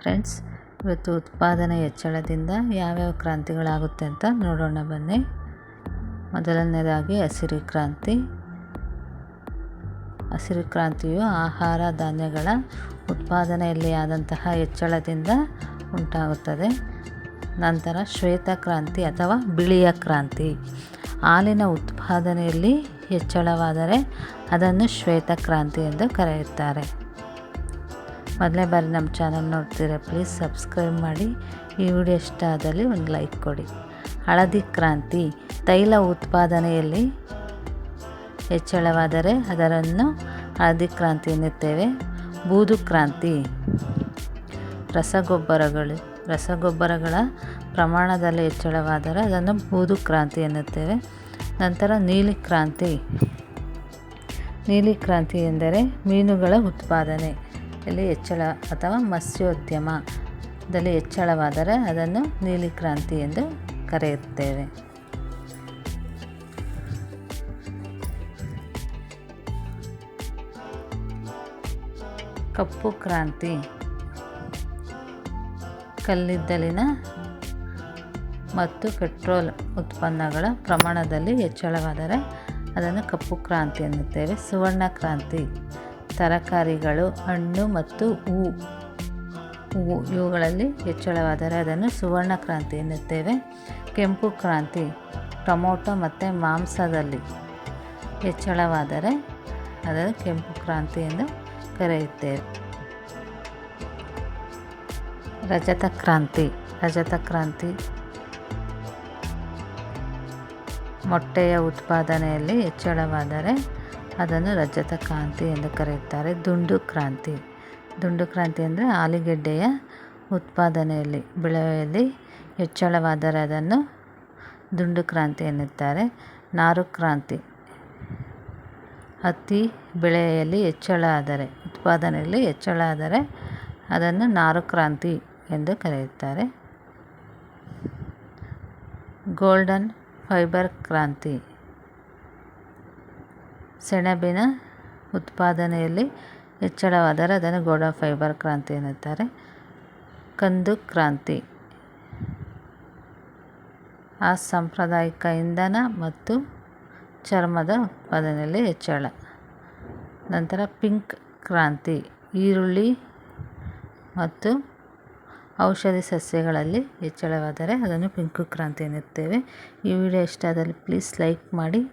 Friends, ಇವತ್ತು ಉತ್ಪಾದನೆ ಹೆಚ್ಚಳದಿಂದ ಯಾವ್ಯಾವ ಕ್ರಾಂತಿಗಳಾಗುತ್ತೆ ಅಂತ ನೋಡೋಣ ಬನ್ನಿ. ಮೊದಲನೇದಾಗಿ ಹಸಿರು ಕ್ರಾಂತಿ. ಹಸಿರು ಕ್ರಾಂತಿಯು ಆಹಾರ ಧಾನ್ಯಗಳ ಉತ್ಪಾದನೆಯಲ್ಲಿ ಆದಂತಹ ಹೆಚ್ಚಳದಿಂದ ಉಂಟಾಗುತ್ತದೆ. ನಂತರ ಶ್ವೇತ ಕ್ರಾಂತಿ ಅಥವಾ ಬಿಳಿಯ ಕ್ರಾಂತಿ. ಹಾಲಿನ ಉತ್ಪಾದನೆಯಲ್ಲಿ ಹೆಚ್ಚಳವಾದರೆ ಅದನ್ನು ಶ್ವೇತ ಕ್ರಾಂತಿ ಎಂದು ಕರೆಯುತ್ತಾರೆ. ಮೊದಲನೇ ಬಾರಿ ನಮ್ಮ ಚಾನಲ್ ನೋಡ್ತೀರಾ ಪ್ಲೀಸ್ ಸಬ್ಸ್ಕ್ರೈಬ್ ಮಾಡಿ. ಈ ವಿಡಿಯೋ ಇಷ್ಟ ಆದಲ್ಲಿ ಒಂದು ಲೈಕ್ ಕೊಡಿ. ಹಳದಿ ಕ್ರಾಂತಿ ತೈಲ ಉತ್ಪಾದನೆಯಲ್ಲಿ ಹೆಚ್ಚಳವಾದರೆ ಅದರನ್ನು ಹಳದಿ ಕ್ರಾಂತಿ ಎನ್ನುತ್ತೇವೆ. ಬೂದು ಕ್ರಾಂತಿ ರಸಗೊಬ್ಬರಗಳು, ರಸಗೊಬ್ಬರಗಳ ಪ್ರಮಾಣದಲ್ಲಿ ಹೆಚ್ಚಳವಾದರೆ ಅದನ್ನು ಬೂದು ಕ್ರಾಂತಿ ಎನ್ನುತ್ತೇವೆ. ನಂತರ ನೀಲಿ ಕ್ರಾಂತಿ. ನೀಲಿ ಕ್ರಾಂತಿ ಎಂದರೆ ಮೀನುಗಳ ಉತ್ಪಾದನೆ. ಇಲ್ಲಿ ಹೆಚ್ಚಳ ಅಥವಾ ಮತ್ಸ್ಯೋದ್ಯಮದಲ್ಲಿ ಹೆಚ್ಚಳವಾದರೆ ಅದನ್ನು ನೀಲಿ ಕ್ರಾಂತಿ ಎಂದು ಕರೆಯುತ್ತೇವೆ. ಕಪ್ಪು ಕ್ರಾಂತಿ. ಕಲ್ಲಿದ್ದಲಿನ ಮತ್ತು ಪೆಟ್ರೋಲ್ ಉತ್ಪನ್ನಗಳ ಪ್ರಮಾಣದಲ್ಲಿ ಹೆಚ್ಚಳವಾದರೆ ಅದನ್ನು ಕಪ್ಪು ಕ್ರಾಂತಿ ಎನ್ನುತ್ತೇವೆ. ಸುವರ್ಣ ಕ್ರಾಂತಿ. ತರಕಾರಿಗಳು, ಹಣ್ಣು ಮತ್ತು ಹೂವು ಹೂವು ಇವುಗಳಲ್ಲಿ ಹೆಚ್ಚಳವಾದರೆ ಅದನ್ನು ಸುವರ್ಣ ಕ್ರಾಂತಿ ಎನ್ನುತ್ತೇವೆ. ಕೆಂಪು ಕ್ರಾಂತಿ, ಟೊಮೊಟೊ ಮತ್ತು ಮಾಂಸದಲ್ಲಿ ಹೆಚ್ಚಳವಾದರೆ ಅದನ್ನು ಕೆಂಪು ಕ್ರಾಂತಿ ಎಂದು ಕರೆಯುತ್ತೇವೆ. ರಜತ ಕ್ರಾಂತಿ ರಜತ ಕ್ರಾಂತಿ. ಮೊಟ್ಟೆಯ ಉತ್ಪಾದನೆಯಲ್ಲಿ ಹೆಚ್ಚಳವಾದರೆ ಅದನ್ನು ರಜತ ಕ್ರಾಂತಿ ಎಂದು ಕರೆಯುತ್ತಾರೆ, ದುಂಡು ಕ್ರಾಂತಿ. ದುಂಡು ಕ್ರಾಂತಿ ಅಂದರೆ ಆಲೂಗೆಡ್ಡೆಯ ಉತ್ಪಾದನೆಯಲ್ಲಿ, ಬೆಳೆಯಲ್ಲಿ ಹೆಚ್ಚಳವಾದರೆ ಅದನ್ನು ದುಂಡು ಕ್ರಾಂತಿ ಎನ್ನುತ್ತಾರೆ. ನಾರು ಕ್ರಾಂತಿ. ಹತ್ತಿ ಬೆಳೆಯಲ್ಲಿ ಹೆಚ್ಚಳ ಆದರೆ, ಉತ್ಪಾದನೆಯಲ್ಲಿ ಹೆಚ್ಚಳ ಆದರೆ ಅದನ್ನು ನಾರು ಕ್ರಾಂತಿ ಎಂದು ಕರೆಯುತ್ತಾರೆ. ಗೋಲ್ಡನ್ ಫೈಬರ್ ಕ್ರಾಂತಿ. ಸೆಣಬಿನ ಉತ್ಪಾದನೆಯಲ್ಲಿ ಹೆಚ್ಚಳವಾದರೆ ಅದನ್ನು ಗೋಡ ಫೈಬರ್ ಕ್ರಾಂತಿ ಎನ್ನುತ್ತಾರೆ. ಕಂದು ಕ್ರಾಂತಿ. ಆ ಸಾಂಪ್ರದಾಯಿಕ ಇಂಧನ ಮತ್ತು ಚರ್ಮದ ಉತ್ಪಾದನೆಯಲ್ಲಿ ಹೆಚ್ಚಳ. ನಂತರ ಪಿಂಕ್ ಕ್ರಾಂತಿ. ಈರುಳ್ಳಿ ಮತ್ತು ಔಷಧಿ ಸಸ್ಯಗಳಲ್ಲಿ ಹೆಚ್ಚಳವಾದರೆ ಅದನ್ನು ಪಿಂಕು ಕ್ರಾಂತಿ ಎನ್ನುತ್ತೇವೆ. ಈ ವಿಡಿಯೋ ಇಷ್ಟ ಆದಲ್ಲಿ ಪ್ಲೀಸ್ ಲೈಕ್ ಮಾಡಿ.